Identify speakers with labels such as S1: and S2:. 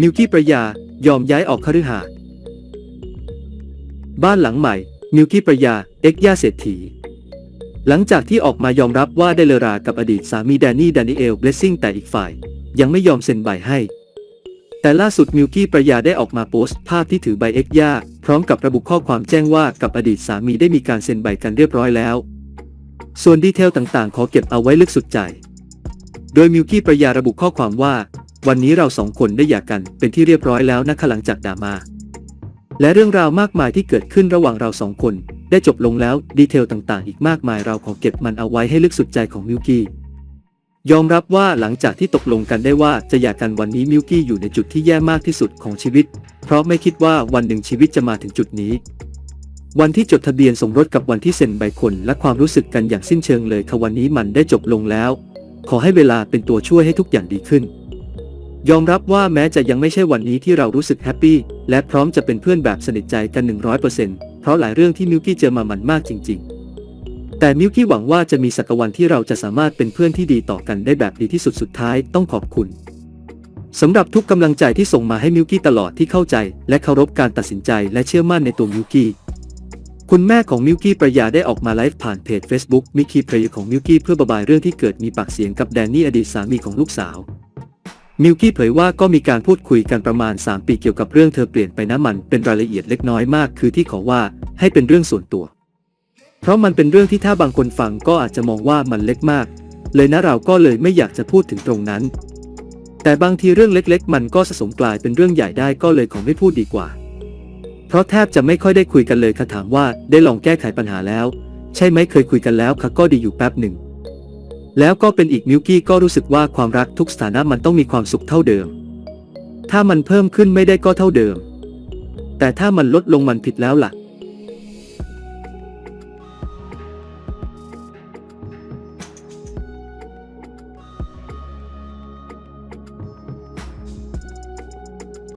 S1: มิวกี้ประยายอมย้ายออกคฤหาสน์บ้านหลังใหม่ มิวกี้ประยา เอ็กย่าเศรษฐี หลังจากที่ออกมายอมรับว่าได้เลรากับอดีตสามีแดนนี่ดานิเอลเบลซิ่งแต่อีกฝ่าย ยังไม่ยอมเซ็นใบให้ แต่ล่าสุดมิวกี้ประยาได้ออกมาโพสต์ภาพที่ถือใบเอ็กย่าพร้อมกับระบุข้อความแจ้งว่ากับอดีตสามีได้มีการเซ็นใบกันเรียบร้อยแล้ว ส่วนดีเทลต่างๆ ขอเก็บเอาไว้ลึกสุดใจ โดยมิวกี้ประยาระบุข้อความว่า วันนี้เราสองคนได้หย่ากันเป็นที่เรียบร้อยแล้วนะคะหลังจากดามา และเรื่องราวมากมายที่เกิดขึ้นระหว่างเราสองคน ได้จบลงแล้วดีเทลต่างๆ อีกมากมายเราขอเก็บมันเอาไว้ให้ลึกสุดใจของมิวกี้ยอมรับว่าหลังจากที่ตกลงกันได้ว่าจะหย่ากันวันนี้มิวกี้อยู่ในจุดที่แย่มากที่สุดของชีวิต เพราะไม่คิดว่าวันหนึ่งชีวิตจะมาถึงจุดนี้ วันที่จดทะเบียนสมรสกับวันที่เซ็นใบคนและความรู้สึกกันอย่างสิ้นเชิงเลยค่ะวันนี้มันได้จบลงแล้ว ขอให้เวลาเป็นตัวช่วยให้ทุกอย่างดีขึ้น ยอมรับว่าแม้จะยังไม่ใช่วันนี้ที่เรารู้สึกแฮปปี้และพร้อมจะเป็นเพื่อนแบบสนิทใจกัน 100%เพราะหลายเรื่องที่มิวกี้เจอมามันมากจริง ๆ แต่มิวกี้หวังว่าจะมีสักวันที่เราจะสามารถเป็นเพื่อนที่ดีต่อกันได้แบบดีที่สุดสุดท้ายต้องขอบคุณสำหรับทุกกำลังใจที่ส่งมาให้มิวกี้ตลอดที่เข้าใจ และเคารพการตัดสินใจและเชื่อมั่นในตัวมิวกี้คุณแม่ของมิวกี้ประยาได้ออกมาไลฟ์ผ่านเพจ Facebook มิคีเพลยของมิวกี้เพื่อระบายเรื่องที่เกิดมีปากเสียงกับแดนนี่อดีตสามีของลูกสาว มิวกี้เผยว่าก็มีการพูดคุยกันประมาณ 3 ปีเกี่ยวกับเรื่องเธอเปลี่ยนไปนะมันเป็นรายละเอียดเล็กน้อยมาก คือที่ขอว่าให้เป็นเรื่องส่วนตัว เพราะมันเป็นเรื่องที่ถ้าบางคนฟังก็อาจจะมองว่ามันเล็กมาก เลยนะเราก็เลยไม่อยากจะพูดถึงตรงนั้น แต่บางทีเรื่องเล็กๆ มันก็สะสมกลายเป็นเรื่องใหญ่ได้ก็เลยขอไม่พูดดีกว่า เพราะแทบจะไม่ค่อยได้คุยกันเลยค่ะถามว่าได้ลองแก้ไขปัญหาแล้ว ใช่ไหมเคยคุยกันแล้วค่ะก็ดีอยู่แป๊บหนึ่ง แล้วก็เป็นอีกมิวกี้ก็รู้สึกว่าความรักทุกสถานะมันต้องมีความสุขเท่าเดิม ถ้ามันเพิ่มขึ้นไม่ได้ก็เท่าเดิม แต่ถ้ามันลดลงมันผิดแล้วล่ะ